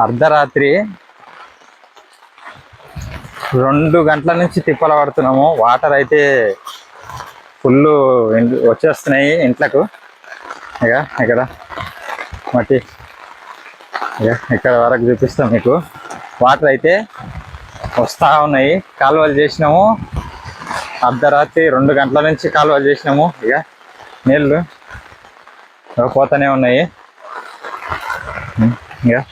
అర్ధరాత్రి రెండు గంటల నుంచి తిప్పల పడుతున్నాము. వాటర్ అయితే ఫుల్ వచ్చేస్తున్నాయి ఇంట్లకు. ఇక ఇక్కడ మట్టి ఇక ఇక్కడ వరకు చూపిస్తాం మీకు. వాటర్ అయితే వస్తూ ఉన్నాయి. కాలువలు చేసినాము. అర్ధరాత్రి రెండు గంటల నుంచి కాలువలు చేసినాము. ఇక నీళ్ళు పోతూనే ఉన్నాయి. ఇక.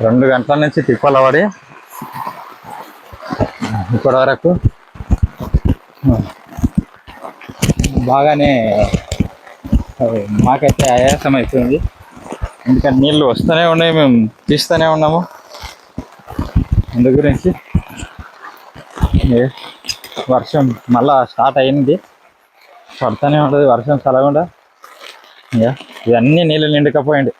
రెండు గంటల నుంచి తిప్పల పడి ఇప్పటి వరకు. బాగానే మాకైతే ఆయాసం అవుతుంది ఎందుకంటే నీళ్ళు వస్తూనే ఉన్నాయి మేము తీస్తూనే ఉన్నాము. అందు గురించి ఏ, వర్షం మళ్ళా స్టార్ట్ అయింది పడుతూనే ఉంటుంది వర్షం చల్లకుండా ఇక ఇవన్నీ నీళ్ళు నిండుకపోయింది.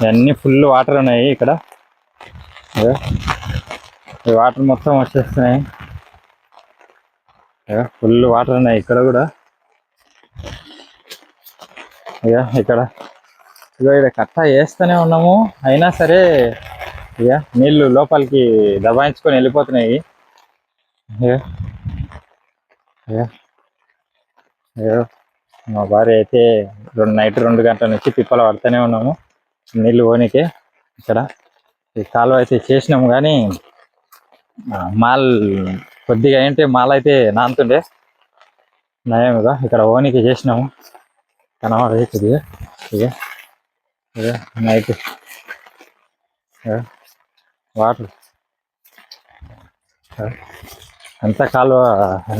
ఇవన్నీ ఫుల్ వాటర్ ఉన్నాయి ఇక్కడ. ఇక ఈ వాటర్ మొత్తం వచ్చేస్తున్నాయి. ఫుల్ వాటర్ ఉన్నాయి ఇక్కడ కూడా. ఇక ఇక్కడ. ఇక ఇక్కడ కట్ట వేస్తూనే ఉన్నాము. అయినా సరే ఇక నీళ్ళు లోపలికి దబాయించుకొని వెళ్ళిపోతున్నాయి. ఇక ఇక మా భార్య అయితే రెండు నైట్ రెండు గంటల నుంచి పిప్పలు పడుతూనే ఉన్నాము. నీళ్ళు పోనీకి ఇక్కడ ఈ కాలువ అయితే చేసినాము కానీ మాల్ కొద్దిగా ఏంటి మాల్ అయితే నానుతుండే నయముగా ఇక్కడ ఓనికి చేసినాము. కనబడే కొద్దిగా ఇక ఇక నైట్. వాటర్. అంతా కాలువ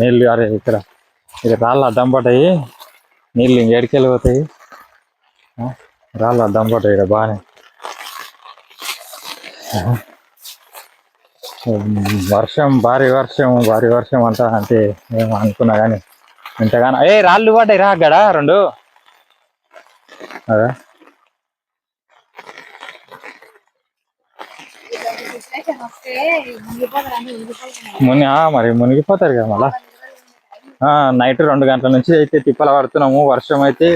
నీళ్ళు అరే ఇక్కడ. ఇక రాళ్ళు అడ్డం పడ్డాయి నీళ్ళు ఇంకెడికి వెళ్ళిపోతాయి రాళ్ళ రాళ్ళు అడ్డం ఇక్కడ బాగానే వర్షం భారీ వర్షం భారీ వర్షం అంట అంటే మేము అనుకున్నా కానీ ఇంతగానో ఏ రాళ్ళు పడ్డాయి రా అక్కడ రెండు అదే ముని మరి మునిగిపోతారు కదా మళ్ళా నైట్ రెండు గంటల నుంచి అయితే తిప్పలు పడుతున్నాము. వర్షం అయితే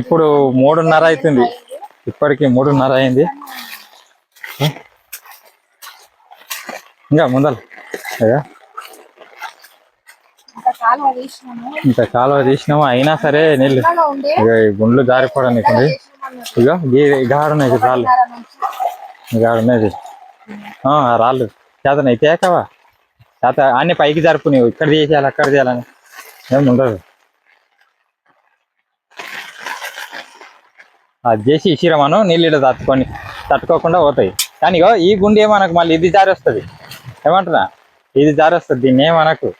ఇప్పుడు మూడున్నర అవుతుంది. ఇప్పటికి మూడున్నర అయింది. ఇంకా ముందర ఇంకా కాలువ తీసినాము. అయినా సరే నీళ్ళు. ఇక గుండ్లు జారిపోవడానికి ఇక గాడున్నాయి రాళ్ళు. గాడున్నది ఆ, రాళ్ళు. చేతనైతే కావా చేత అన్ని పైకి జరుపు నీవు ఇక్కడ చేసేయాలి అక్కడ చేయాలని. ఏం ఉండదు. అది చేసి ఇసిరమను నీళ్ళు తట్టుకొని తట్టుకోకుండా పోతాయి. కానీ ఈ గుండె మనకు మళ్ళీ ఇది జారి వస్తుంది ఏమంటున్నా? ఇది జారి వస్తుంది దీన్ని ఏమనకు?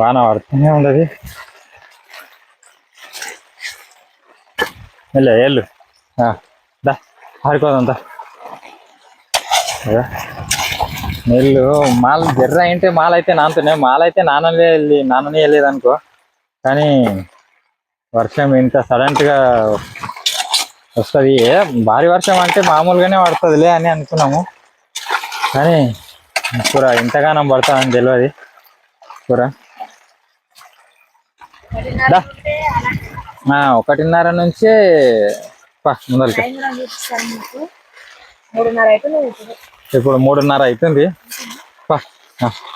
వాన పడుతూనే ఉండదు. వెళ్ళే వెళ్ళు. ఆ, దా ఆడుకోదంతా నీళ్ళు మాల జర్ర అంటే మాల అయితే నానుతున్నాయి మాల అయితే నానలే వెళ్ళి నాననే వెళ్ళేది అనుకో. కానీ వర్షం ఇంత సడన్గా వస్తుంది. ఏ భారీ వర్షం అంటే మామూలుగానే పడుతుందిలే అని అనుకున్నాము. కానీ కూర ఇంతగానం పడుతుందని తెలియదు. కూర ఒకటిన్నర నుంచే ముందరికి. మూడున్నర అయితే ఇప్పుడు. మూడున్నర అవుతుంది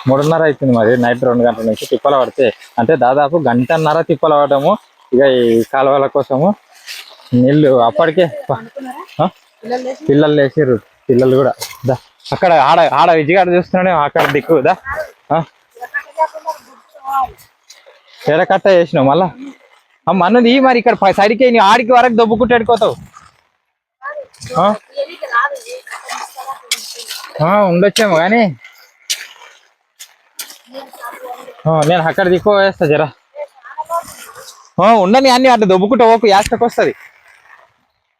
మూడున్నర అవుతుంది మరి నైట్ రెండు గంటల నుంచి తిప్పలు పడితే. అంటే దాదాపు గంటన్నర తిప్పలు పడము ఇక ఈ కాలువల కోసము నీళ్ళు అప్పటికే పా, పిల్లలు లేచారు పిల్లలు కూడా దా అక్కడ ఆడ ఆడ విజయగాడు చూస్తున్నాడే అక్కడ దిక్కు దా ఆ? ఎడ కట్ట చేసినావు మళ్ళా? మన్నది మరి ఇక్కడ పై- సైడ్కి నీ ఆడికి వరకు దొబ్బుకుంటే ఎడుకోతావు ఆ? ఏలికి రాదు ఇది. ఆ, ఉండొచ్చేమో కానీ. నేను అక్కడ దిక్కు వేస్తా జరా. ఉండని అన్ని అట్లా దొబ్బుకుంటా ఓకు యాస్టకు వస్తుంది.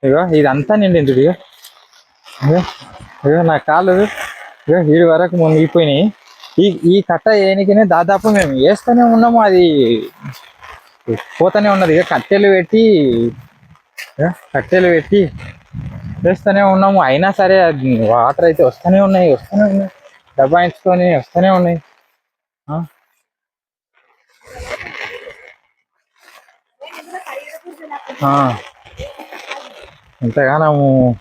ఇగో ఇదంతా నిండింది ఇగో. ఇగో ఇగో నా కాళ్ళు ఇగో వీడి వరకు మునిగిపోయినాయి. ఈ ఈ కట్ట ఏనికనే దాదాపు మేము వేస్తూనే ఉన్నాము అది పోతూనే ఉన్నది. ఇక కట్టెలు పెట్టి కట్టెలు పెట్టి చేస్తూనే ఉన్నాము. అయినా సరే వాటర్ అయితే వస్తూనే ఉన్నాయి వస్తూనే ఉన్నాయి. డబ్బాయించుకొని వస్తూనే ఉన్నాయి. ఆ? ఆ. ఇంతగానము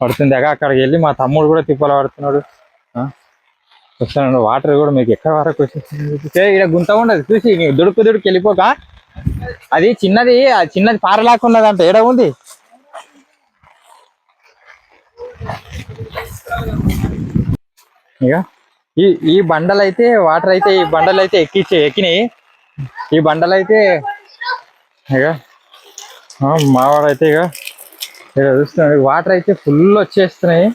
పడుతుంది. అగా అక్కడికి వెళ్ళి మా తమ్ముడు కూడా తిప్పలు పడుతున్నాడు. ఆ? వస్తున్నాడు. వాటర్ కూడా మీకు ఎక్కడ వరకు వచ్చేస్తుంది? ఇక్కడ గుంత ఉండదు. చూసి దుడుకు దుడుకు వెళ్ళిపోక. అది చిన్నది చిన్నది పారలాక్కున్నదంట ఏడ ఉంది? ఇక ఈ ఈ బండలు అయితే వాటర్ అయితే ఈ బండలు అయితే ఎక్కించి ఎక్కినాయి. ఈ బండలు అయితే ఇక ఆ, మావాడైతే ఇక ఇక చూస్తున్నాడు. వాటర్ అయితే ఫుల్ వచ్చేస్తున్నాయి.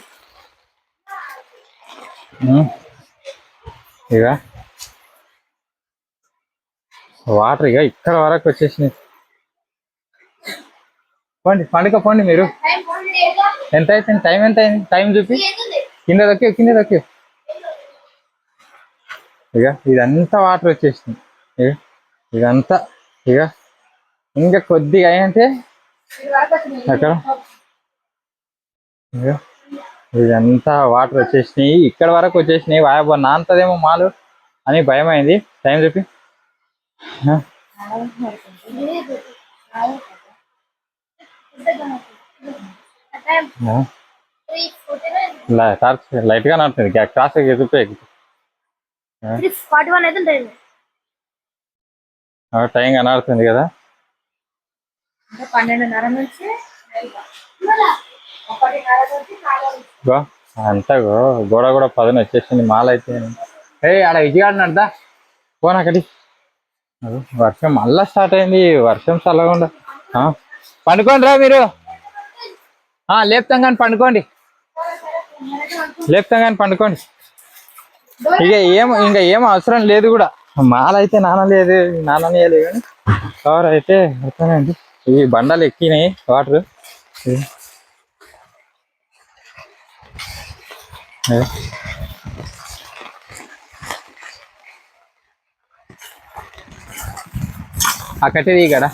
ఇక వాటర్ ఇక ఇక్కడ వరకు వచ్చేసినాయి. పోండి పండుగ పోండి మీరు. ఎంత అవుతుంది టైం ఎంత అయింది టైం చూపి. కింద దక్కే కింద దక్కే ఇక ఇదంతా వాటర్ వచ్చేసింది. ఇక ఇదంతా ఇక ఇంకా కొద్దిగా అయ్యంటే అక్కడ ఇక ఇదంతా వాటర్ వచ్చేసినాయి. ఇక్కడ వరకు వచ్చేసినాయి. వాయబో నాంతదేమో మాలు అని భయం అయింది టైం చెప్పి. Yeah. టార్చ్ లైట్గా నడుతుంది గ్యా- క్రాస్ చూపే ఫార్టీ వన్ అయితే ఉంటుంది టైం కనబడుతుంది కదా. పన్నెండున్నర నుంచి అంతా గోడ కూడా పదును వచ్చేసింది. మాల అయితే ఏ? ఆడ విజయగాడు నడ్దా పోనా అక్కడి అదో, వర్షం మళ్ళా స్టార్ట్ అయింది. వర్షం చల్లకుండా ఆ, పండుకోండి రా మీరు. ఆ, లేపుతాం కానీ పండుకోండి. లేపుతాం కానీ పండుకోండి. ఇక ఏం ఇంకా ఏం అవసరం లేదు కూడా. మాలైతే అయితే నానలేదు నానలేదు కానీ కవర్ అయితే వస్తానండి ఇవి బండలు ఎక్కినాయి వాటర్. ఆ ఇక్కడ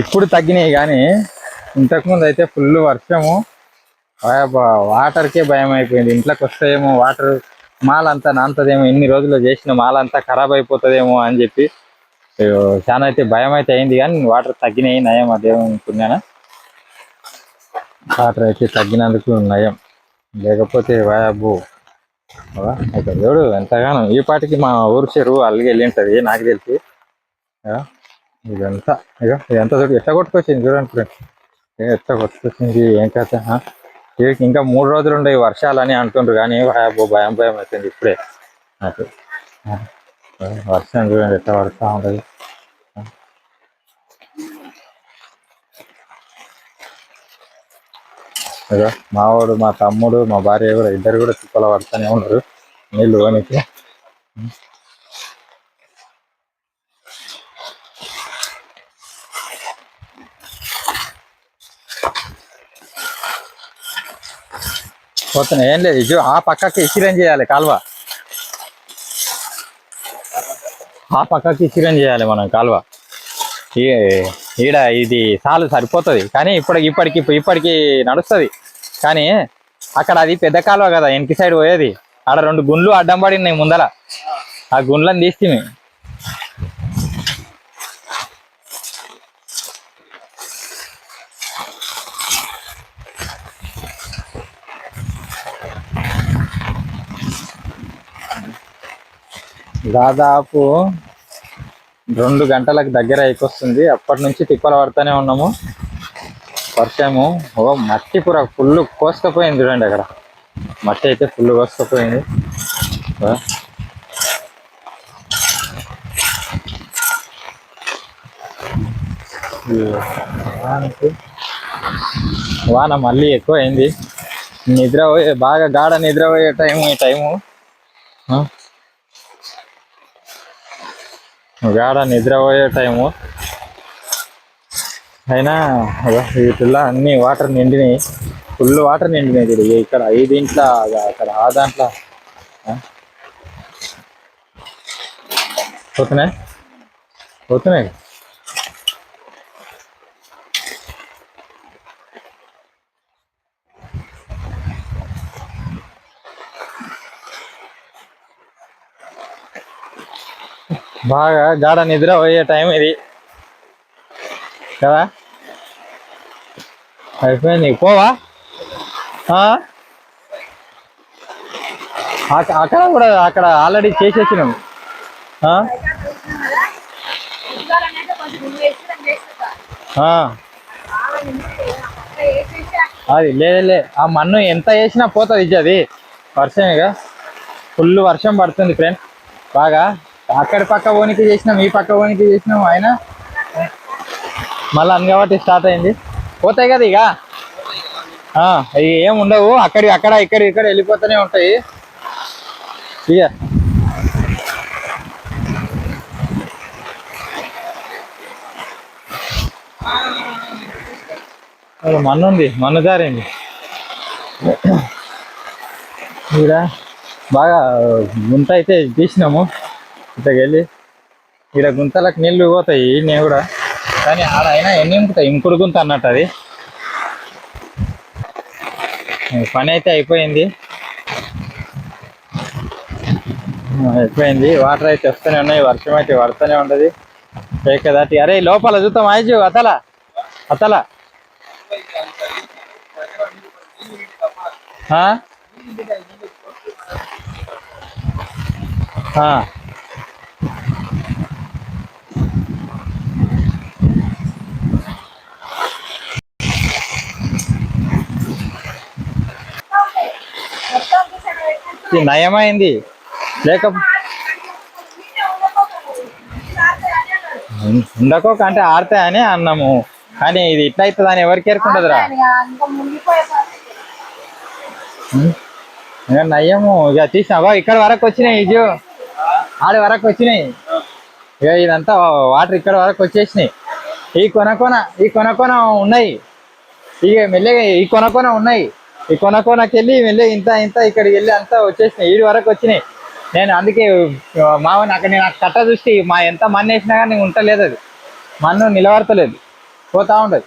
ఇప్పుడు తగ్గినాయి కానీ ఇంతకుముందు అయితే ఫుల్ వర్షము. వాటర్కే భయం అయిపోయింది. ఇంట్లోకి వస్తాయేమో వాటర్ మాలంతా నాంతదేమో ఇన్ని రోజులు చేసిన మాలంతా ఖరాబ్ అయిపోతుందేమో అని చెప్పి చాలా అయితే భయం అయితే అయింది కానీ వాటర్ తగ్గినాయి నయం అదేమో వాటర్ అయితే తగ్గినందుకు నయం. లేకపోతే వాయాబు ఇక్కడ చూడు ఎంతగానో ఈ పాటికి మా ఊరు చెరువు అల్లిగి వెళ్ళి ఉంటుంది నాకు తెలిసి. ఇదంతా. ఇక ఇదంతా చూడు ఎట్లా కొట్టుకొచ్చింది చూడండి ఫ్రెండ్స్ ఎట్లా కొట్టుకొచ్చింది ఏం కథ ఇంకా మూడు రోజులు ఉండే వర్షాలు అని అంటుండ్రు కానీ భయాబో భయం భయం అవుతుంది ఇప్పుడే. నాకు. వర్షం చూడండి ఎట్లా పడుతూ ఉంటుంది. ఇక మావాడు మా తమ్ముడు మా భార్య కూడా ఇద్దరు కూడా తిప్పల పడుతూనే ఉన్నారు. నీళ్ళు పోనీకి. పోతున్నాయి ఏం లేదు ఇజు ఆ పక్కకి ఇసిరం చేయాలి కాలువ. ఆ పక్కకి ఇసిరం చేయాలి మనం కాలువ. ఈ- ఈడ ఇది సాలు సరిపోతుంది. కానీ ఇప్పటికి ఇప్పటికి ఇప్పటికి నడుస్తుంది. కానీ అక్కడ అది పెద్ద కాలువ కదా వెనక సైడ్ పోయేది. ఆడ రెండు గుండ్లు అడ్డం పడినాయి ముందర ఆ గుండ్లను తీస్తే దాదాపు రెండు గంటలకు దగ్గర అయిపోతుంది అప్పటి నుంచి తిప్పలు పడుతూనే ఉన్నాము. వర్షము ఓ మట్టి పూర ఫుల్ కోసుకపోయింది చూడండి అక్కడ. మట్టి అయితే ఫుల్ కోసుకపోయింది. వాన మళ్ళీ ఎక్కువ అయింది నిద్ర బాగా గాఢ నిద్ర పోయే టైం ఈ టైము. గాఢ నిద్రపోయే టైము. అయినా అదో వీటిల్లో అన్ని వాటర్ నిండినాయి. ఫుల్ వాటర్ నిండినాయి చూడు ఇక్కడ ఈ దీంట్లో అక్కడ ఆ దాంట్లో. పోతున్నాయి? పోతున్నాయి. బాగా గాఢ నిద్ర పోయే టైం ఇది. కదా? అయిపోయింది. పోవా? అక్కడ కూడా అక్కడ ఆల్రెడీ చేసేసినాం. అది లేదు ఆ మన్ను ఎంత వేసినా పోతుంది ఇది అది వర్షమేగా ఫుల్ వర్షం పడుతుంది ఫ్రెండ్ బాగా? అక్కడ పక్క ఓనికి చేసినాం ఈ పక్క ఓనికి చేసినాం ఆయన. మళ్ళీ అన్ని కాబట్టి స్టార్ట్ అయింది. పోతాయి కదా ఇక. ఆ, ఇక ఏం ఉండవు. అక్కడి అక్కడ ఇక్కడ ఇక్కడ వెళ్ళిపోతూనే ఉంటాయి. ఇక. మన్ను ఉంది. మన్ను జారింది. ఇక్కడ బాగా గుంత అయితే తీసినాము. ఇంతకెళ్ళి ఇక్కడ గుంతలకు నీళ్ళు పోతాయి నేను కూడా. కానీ ఆడ అయినా ఎన్ని ఇంకుతాయి? ఇంకుడు గుంత అన్నట్టు అది. పని అయితే అయిపోయింది. అయిపోయింది. వాటర్ అయితే వస్తూనే ఉన్నాయి. వర్షం అయితే పడుతూనే ఉండదు ఏక దాటి అరే లోపల చూద్దాం ఆయిజు అతల. అతల. ఆ? ఆ. మొత్తం కిచెన్ పెట్టుకుంటూ ఇది నయమైంది. లేక. ఉండకోక అంటే ఆడతాయని అన్నాము. కానీ ఇది ఇట్లా అవుతుంది అని ఎవరికి ఎరుకుండదురా నయ్యము ఇక తీసినావా? ఇక్కడ వరకు వచ్చినాయి ఇజు ఆడి వరకు వచ్చినాయి. ఇక ఇదంతా వాటర్ ఇక్కడ వరకు వచ్చేసినాయి. ఈ కొన కొన ఈ కొన కొన ఉన్నాయి. ఇక మెల్లగా ఈ కొన కొన ఉన్నాయి. ఈ కొన కొనకి వెళ్ళి మెల్లగా ఇంత ఇంత ఇక్కడికి వెళ్ళి అంతా వచ్చేసినాయి. ఈడు వరకు వచ్చినాయి. నేను అందుకే మావని అక్కడ నేను కట్ట చూసి మా ఎంత మన్ను వేసినా కానీ ఉంటలేదు అది. మన్ను నిలబడతలేదు. పోతా ఉండదు.